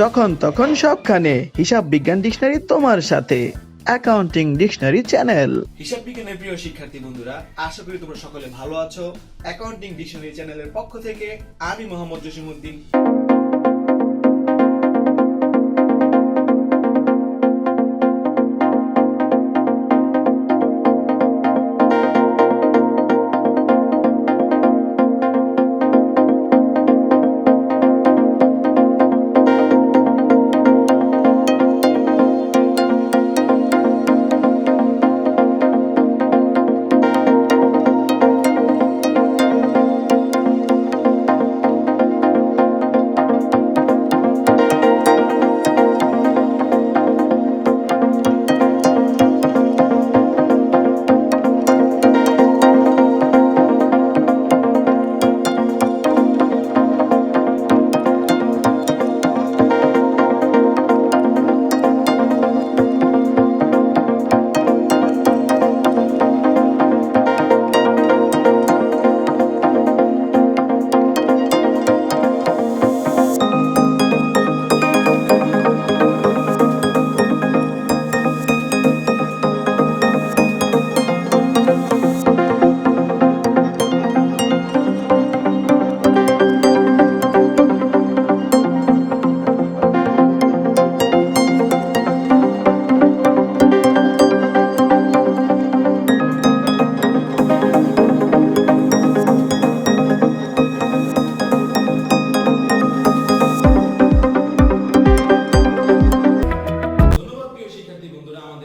যখন তখন সবখানে হিসাব বিজ্ঞান ডিকশনারি তোমার সাথে। Accounting dictionary channel. হিসাব বিজ্ঞানের প্রিয় শিক্ষার্থী বন্ধুরা, আশা করি তোমরা সকলে ভালো আছো। অ্যাকাউন্টিং ডিকশনারি চ্যানেলের পক্ষ থেকে আমি মোহাম্মদ জসিমউদ্দিন।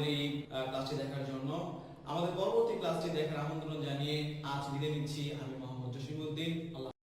এই ক্লাসটি দেখার জন্য। আমাদের পরবর্তী ক্লাসটি দেখার আমন্ত্রণ জানিয়ে আজ বিদায় নিচ্ছি। আমি মোহাম্মদ জসিমুদ্দিন আল্লাহ